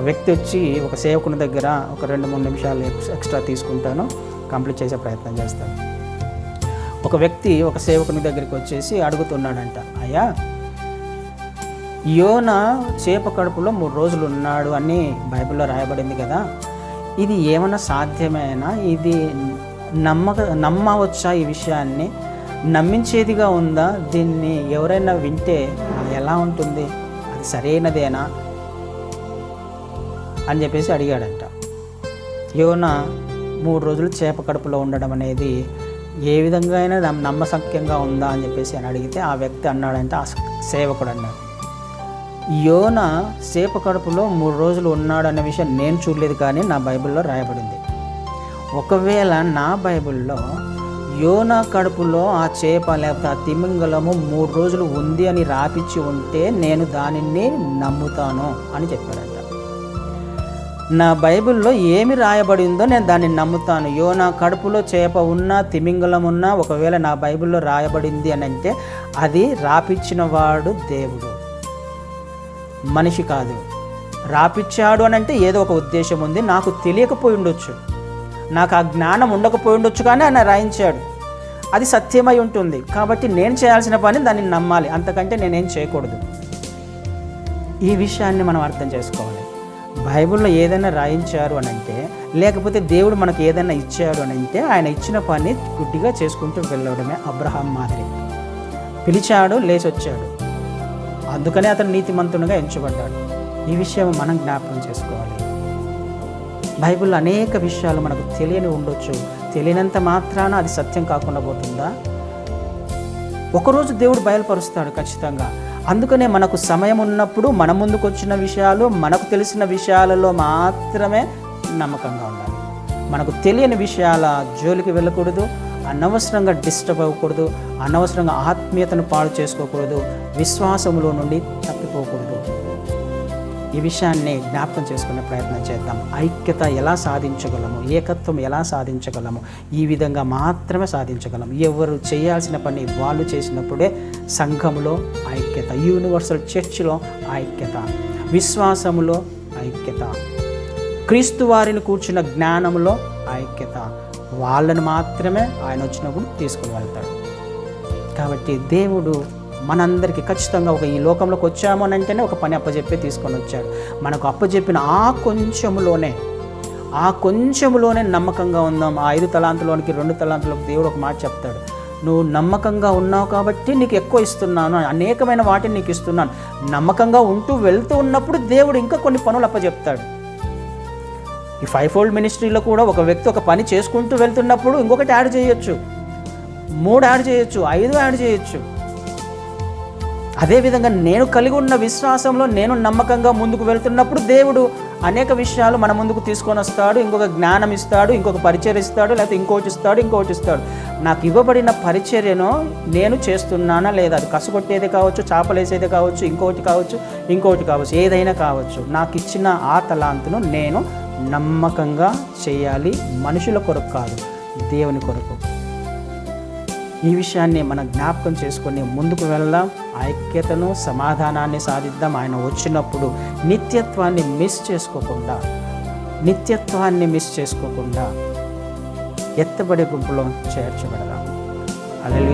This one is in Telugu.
వ్యక్తి వచ్చి ఒక సేవకుని దగ్గర ఒక రెండు మూడు నిమిషాలు ఎక్స్ట్రా తీసుకుంటాను కంప్లీట్ చేసే ప్రయత్నం చేస్తాను. ఒక వ్యక్తి ఒక సేవకుని దగ్గరికి వచ్చేసి అడుగుతున్నాడంట అయ్యా యోన చేప కడుపులో మూడు రోజులు ఉన్నాడు అని బైబిల్లో రాయబడింది కదా. ఇది ఏమైనా సాధ్యమేనా? ఇది నమ్మక నమ్మవచ్చా ఈ విషయాన్ని? నమ్మించేదిగా ఉందా? దీన్ని ఎవరైనా వింటే అది ఎలా ఉంటుంది? అది సరైనదేనా? అని చెప్పేసి అడిగాడంట. యోన మూడు రోజులు చేప కడుపులో ఉండడం అనేది ఏ విధంగా అయినా నమ్మసక్యంగా ఉందా అని చెప్పేసి అని అడిగితే ఆ వ్యక్తి అన్నాడంటే ఆ సేవకుడు అన్నాడు. యోన చేప కడుపులో మూడు రోజులు ఉన్నాడు అనే విషయం నేను చూడలేదు కానీ నా బైబిల్లో రాయబడింది. ఒకవేళ నా బైబిల్లో యోన కడుపులో ఆ చేప లేకపోతే ఆ తిమింగలము మూడు రోజులు ఉంది అని రాపిచ్చి ఉంటే నేను దానిని నమ్ముతాను అని చెప్పాడంట. నా బైబిల్లో ఏమి రాయబడిందో నేను దాన్ని నమ్ముతాను. యో నా కడుపులో చేప ఉన్నా తిమింగలం ఉన్నా ఒకవేళ నా బైబిల్లో రాయబడింది అని అంటే అది రాపిచ్చిన వాడు దేవుడు. మనిషి కాదు. రాపిచ్చాడు అని అంటే ఏదో ఒక ఉద్దేశం ఉంది. నాకు తెలియకపోయి ఉండొచ్చు. నాకు ఆ జ్ఞానం ఉండకపోయి ఉండొచ్చు కానీ ఆయన రాయించాడు. అది సత్యమై ఉంటుంది. కాబట్టి నేను చేయాల్సిన పని దాన్ని నమ్మాలి. అంతకంటే నేనేం చేయకూడదు. ఈ విషయాన్ని మనం అర్థం చేసుకోవాలి. బైబిల్లో ఏదైనా రాయించారు అని అంటే లేకపోతే దేవుడు మనకు ఏదైనా ఇచ్చాడు అని అంటే ఆయన ఇచ్చిన పని గుడ్డిగా చేసుకుంటూ వెళ్ళడమే అబ్రహాం మాదిరి. పిలిచాడు లేచి వచ్చాడు అందుకనే అతను నీతిమంతునిగా ఎంచబడ్డాడు. ఈ విషయం మనం జ్ఞాపకం చేసుకోవాలి. బైబిల్లో అనేక విషయాలు మనకు తెలియని ఉండొచ్చు. తెలియనంత మాత్రాన అది సత్యం కాకుండా పోతుందా? ఒకరోజు దేవుడు బయలుపరుస్తాడు ఖచ్చితంగా. అందుకనే మనకు సమయం ఉన్నప్పుడు మన ముందుకు వచ్చిన విషయాలు మనకు తెలిసిన విషయాలలో మాత్రమే నమ్మకంగా ఉండాలి. మనకు తెలియని విషయాల జోలికి వెళ్ళకూడదు అనవసరంగా డిస్టర్బ్ అవ్వకూడదు అనవసరంగా ఆత్మీయతను పాడు చేసుకోకూడదు విశ్వాసంలో నుండి తప్పిపోకూడదు. ఈ విషయాన్ని జ్ఞాపకం చేసుకునే ప్రయత్నం చేద్దాం. ఐక్యత ఎలా సాధించగలము? ఏకత్వం ఎలా సాధించగలము? ఈ విధంగా మాత్రమే సాధించగలం. ఎవరు చేయాల్సిన పని వాళ్ళు చేసినప్పుడే సంఘములో ఐక్యత యూనివర్సల్ చర్చిలో ఐక్యత విశ్వాసములో ఐక్యత క్రీస్తు వారిని కూర్చున్న జ్ఞానంలో ఐక్యత వాళ్ళని మాత్రమే ఆయన వచ్చినప్పుడు తీసుకుని వెళ్తాడు కాబట్టి దేవుడు మనందరికీ ఖచ్చితంగా ఒక ఈ లోకంలోకి వచ్చాము అని అంటేనే ఒక పని అప్పచెప్పి తీసుకొని వచ్చాడు. మనకు అప్పచెప్పిన ఆ కొంచెములోనే ఆ కొంచెములోనే నమ్మకంగా ఉందాం. ఆ ఐదు తలాంతులోనికి రెండు తలాంతులకు దేవుడు ఒక మాట చెప్తాడు. నువ్వు నమ్మకంగా ఉన్నావు కాబట్టి నీకు ఎక్కువ ఇస్తున్నాను. అనేకమైన వాటిని నీకు ఇస్తున్నాను. నమ్మకంగా ఉంటూ వెళ్తూ ఉన్నప్పుడు దేవుడు ఇంకా కొన్ని పనులు అప్పచెప్తాడు ఈ ఫైవ్ ఫోల్డ్ మినిస్ట్రీలో కూడా ఒక వ్యక్తి ఒక పని చేసుకుంటూ వెళ్తున్నప్పుడు ఇంకొకటి యాడ్ చేయొచ్చు. మూడు యాడ్ చేయొచ్చు. ఐదు యాడ్ చేయొచ్చు. అదేవిధంగా నేను కలిగి ఉన్న విశ్వాసంలో నేను నమ్మకంగా ముందుకు వెళ్తున్నప్పుడు దేవుడు అనేక విషయాలు మన ముందుకు తీసుకొని వస్తాడు ఇంకొక జ్ఞానం ఇస్తాడు ఇంకొక పరిచర్య ఇస్తాడు లేకపోతే ఇంకోటి ఇస్తాడు ఇంకోటి ఇస్తాడు. నాకు ఇవ్వబడిన పరిచర్యను నేను చేస్తున్నానా లేదా? అది కసుగొట్టేది కావచ్చు చేపలేసేది కావచ్చు ఇంకోటి కావచ్చు ఇంకోటి కావచ్చు ఏదైనా కావచ్చు. నాకు ఇచ్చిన ఆ తలాంతును నేను నమ్మకంగా చేయాలి. మనుషుల కొరకు కాదు దేవుని కొరకు. ఈ విషయాన్ని మనం జ్ఞాపకం చేసుకొని ముందుకు వెళ్దాం. ఐక్యతను సమాధానాన్ని సాధిద్దాం. ఆయన వచ్చినప్పుడు నిత్యత్వాన్ని మిస్ చేసుకోకుండా నిత్యత్వాన్ని మిస్ చేసుకోకుండా ఎత్తబడే గుంపులో చేర్చబడదాం. అలలు